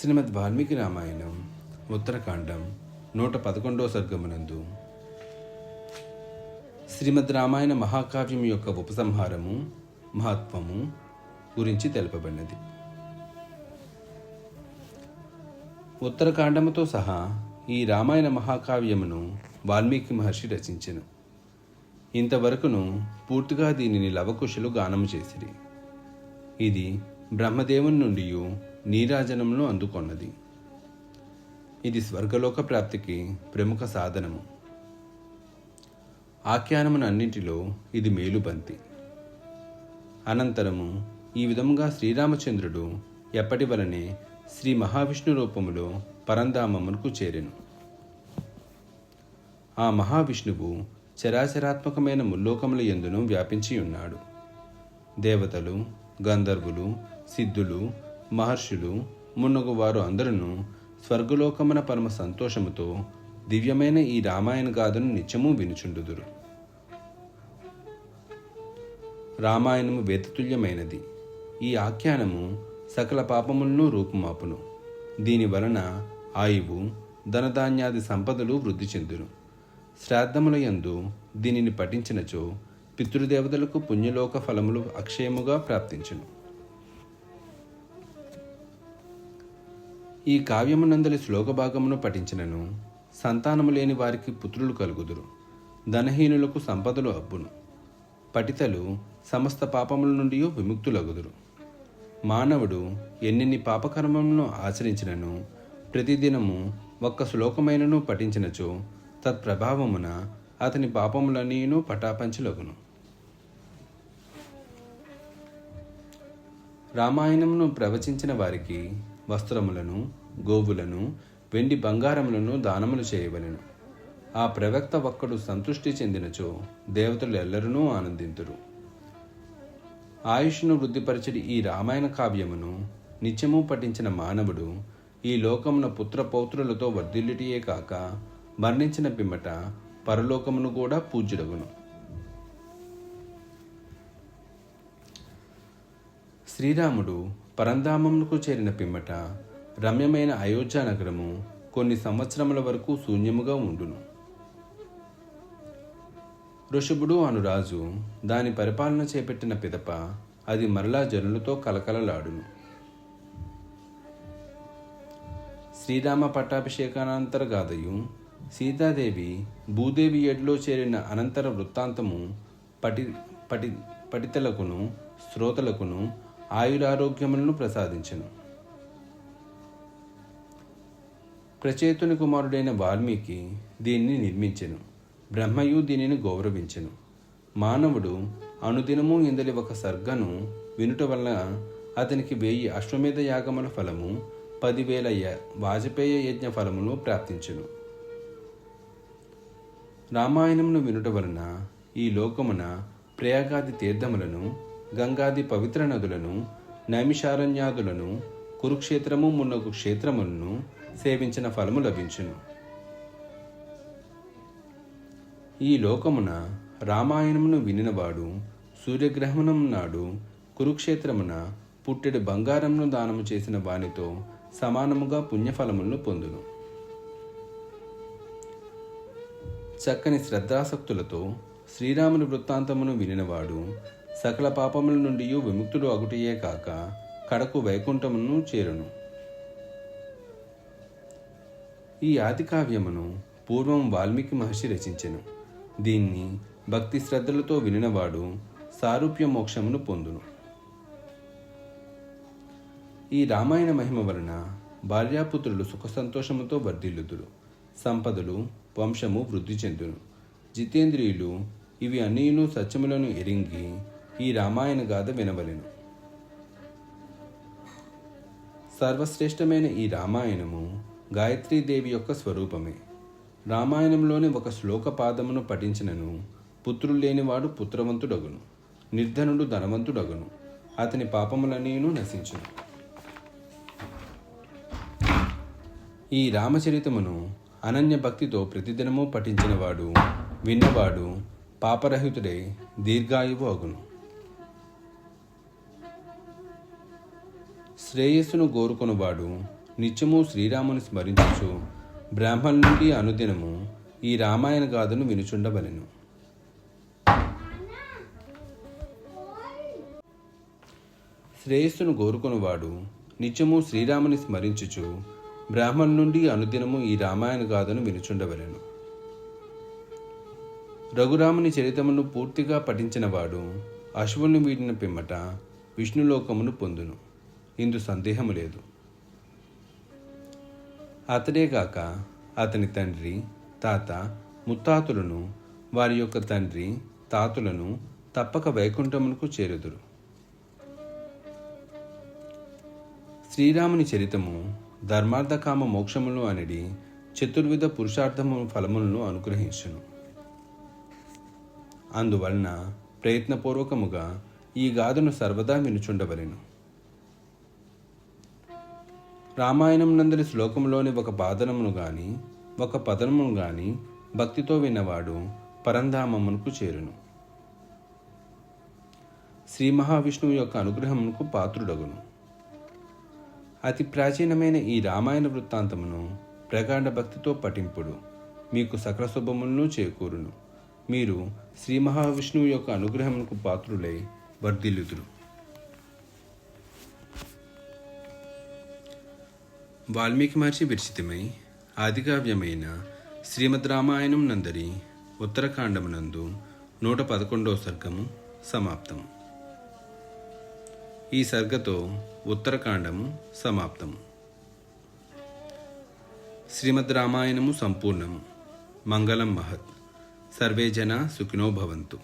శ్రీమద్ వాల్మీకి రామాయణం ఉత్తరకాండం నూట పదకొండవ సర్గమునందు. శ్రీమద్ రామాయణ మహాకావ్యం యొక్క ఉపసంహారము మహత్వము గురించి తెలుపబడినది. ఉత్తరకాండముతో సహా ఈ రామాయణ మహాకావ్యమును వాల్మీకి మహర్షి రచించెను. ఇంతవరకును పూర్తిగా దీనిని లవకుశులు గానము చేసిరి. ఇది బ్రహ్మదేవుని నుండి నీరాజనమును అందుకొన్నది. ఇది స్వర్గలోక ప్రాప్తికి ప్రముఖ సాధనము. ఆఖ్యానమునన్నింటిలో ఇది మేలుబంతి. అనంతరము ఈ విధముగా శ్రీరామచంద్రుడు ఎప్పటి వలనే శ్రీ మహావిష్ణు రూపములో పరంధామమునకు చేరెను. ఆ మహావిష్ణువు చరాచరాత్మకమైన ముల్లోకముల ఎందును వ్యాపించి ఉన్నాడు దేవతలు గంధర్వులు సిద్ధులు మహర్షులు మున్నగు వారు అందరూ స్వర్గలోకమున పరమ సంతోషముతో దివ్యమైన ఈ రామాయణ గాథను నిత్యము వినుచుండుదురు. రామాయణము వేతతుల్యమైనది ఈ ఆఖ్యానము సకల పాపములను రూపుమాపును. దీని వలన ఆయువు ధనధాన్యాది సంపదలు వృద్ధి చెందును. శ్రాద్ధముల యందు దీనిని పఠించినచో పితృదేవతలకు పుణ్యలోక ఫలములు అక్షయముగా ప్రాప్తించును. ఈ కావ్యమునందలి శ్లోక భాగమును పఠించినను సంతానము లేని వారికి పుత్రులు కలుగుదురు ధనహీనులకు సంపదలు అబ్బును. పఠితలు సమస్త పాపముల నుండి విముక్తులగుదురు. మానవుడు ఎన్నెన్ని పాపకర్మములను ఆచరించినను ప్రతిదినము ఒక్క శ్లోకమైనను పఠించినచో తత్ప్రభావమున అతని పాపములన్నీను పటాపంచులగును. రామాయణమును ప్రవచించిన వారికి వస్త్రములను గోవులను వెండి బంగారములను దానములు చేయవలెను. ఆ ప్రవక్త ఒక్కడు సంతృష్టి చెందినచో దేవతలు ఎల్లరూ ఆనందింతురు. ఆయుష్ను వృద్ధిపరచడి ఈ రామాయణ కావ్యమును నిత్యము పఠించిన మానవుడు ఈ లోకమున పుత్ర పౌత్రులతో వర్ధిల్లుటియే కాక మరణించిన పిమ్మట పరలోకమును కూడా పూజ్యుడగును. శ్రీరాముడు పరంధామమునకు చేరిన పిమ్మట రమ్యమైన అయోధ్య నగరము కొన్ని సంవత్సరముల వరకు శూన్యముగా ఉండును. ఋషభుడు అను రాజు దాని పరిపాలన చేపట్టిన పిదప అది మరలా జనులతో కలకలలాడును. శ్రీరామ పట్టాభిషేకానంతర గాథయు సీతాదేవి భూదేవి ఎడ్లో చేరిన అనంతర వృత్తాంతము పటి పటి పఠితలకును శ్రోతలకును ఆయురారోగ్యములను ప్రసాదించను. ప్రచేతుని కుమారుడైన వాల్మీకి దీన్ని నిర్మించెను. బ్రహ్మయు దీనిని గౌరవించెను. మానవుడు అనుదినము ఇందలి ఒక సర్గను వినుట వల్ల అతనికి వెయ్యి అశ్వమేధ యాగముల ఫలము పదివేల వాజపేయ యజ్ఞ ఫలమును ప్రాప్తించును. రామాయణమును వినుట వలన ఈ లోకమున ప్రయాగాది తీర్థములను గంగాది పవిత్ర నదులను నైమిషారణ్యాదులను కురుక్షేత్రము మున్నగు క్షేత్రములను సేవించిన ఫలము లభించును. ఈ లోకమున రామాయణమును వినినవాడు సూర్యగ్రహణం నాడు కురుక్షేత్రమున పుట్టెడు బంగారమును దానము చేసిన వానితో సమానముగా పుణ్యఫలములను పొందును. చక్కని శ్రద్ధాసక్తులతో శ్రీరాముని వృత్తాంతమును వినినవాడు సకల పాపముల నుండి విముక్తుడు అగుటయే కాక కడకు వైకుంఠమును చేరును. ఈ ఆది కావ్యమును పూర్వం వాల్మీకి మహర్షి రచించెను. దీన్ని భక్తి శ్రద్ధలతో వినినవాడు సారూప్య మోక్షమును పొందును. ఈ రామాయణ మహిమ వలన భార్యాపుత్రులు సుఖ సంతోషముతో వర్ధిల్లుదురు. సంపదలు వంశము వృద్ధి చెందును. జితేంద్రియులు ఇవి అన్నీను సత్యములను ఎరింగి ఈ రామాయణ గాథ వినవలెను. సర్వశ్రేష్టమైన ఈ రామాయణము గాయత్రీదేవి యొక్క స్వరూపమే. రామాయణంలోని ఒక శ్లోక పాదమును పఠించినను పుత్రులు లేనివాడు పుత్రవంతుడగును నిర్ధనుడు ధనవంతుడగును అతని పాపములన్నీను నశించును. ఈ రామచరితమును అనన్య భక్తితో ప్రతిదినము పఠించినవాడు విన్నవాడు పాపరహితుడై దీర్ఘాయువు అగును. శ్రేయస్సును గోరుకొనువాడు నిత్యము శ్రీరాముని స్మరించుచు బ్రాహ్మణు నుండి అనుదినము ఈ రామాయణ గాథను వినుచుండవలెను. శ్రేయస్సును కోరుకొనువాడు. నిత్యము శ్రీరాముని స్మరించుచు బ్రాహ్మణు నుండి అనుదినము ఈ రామాయణ గాథను వినుచుండవలెను. రఘురాముని చరితమును పూర్తిగా పఠించినవాడు అశ్వుని వీడిన పిమ్మట విష్ణులోకమును పొందును. ఇందు సందేహము లేదు. అతడేగాక అతని తండ్రి తాత ముత్తాతులను వారి యొక్క తండ్రి తాతులను తప్పక వైకుంఠమునకు చేరుదురు. శ్రీరాముని చరితము ధర్మార్థకామ మోక్షములు అనడి చతుర్విధ పురుషార్థము ఫలములను అనుగ్రహించును. అందువలన ప్రయత్నపూర్వకముగా ఈ గాథను సర్వదా వినుచుండవలెను. రామాయణం నందరి శ్లోకంలోని ఒక బాధనమును గాని ఒక పదనమును గాని భక్తితో విన్నవాడు పరంధామమునకు చేరును. శ్రీ మహావిష్ణువు యొక్క అనుగ్రహమునకు పాత్రుడగును. అతి ప్రాచీనమైన ఈ రామాయణ వృత్తాంతమును ప్రగాఢ భక్తితో పఠింపుడు మీకు సకల శుభములను చేకూరును. మీరు శ్రీ మహావిష్ణువు యొక్క అనుగ్రహమునకు పాత్రులై వర్ధిల్లుదురు. వాల్మీకి మహర్షి విరచితమై ఆదికావ్యమైన శ్రీమద్ రామాయణం నందరి ఉత్తరకాండమునందు నూట పదకొండవ సర్గము సమాప్తం. ఈ సర్గతో ఉత్తరకాండము సమాప్తము శ్రీమద్ రామాయణము సంపూర్ణము. మంగళం మహత్. సర్వే జన సుఖినో భవంతు.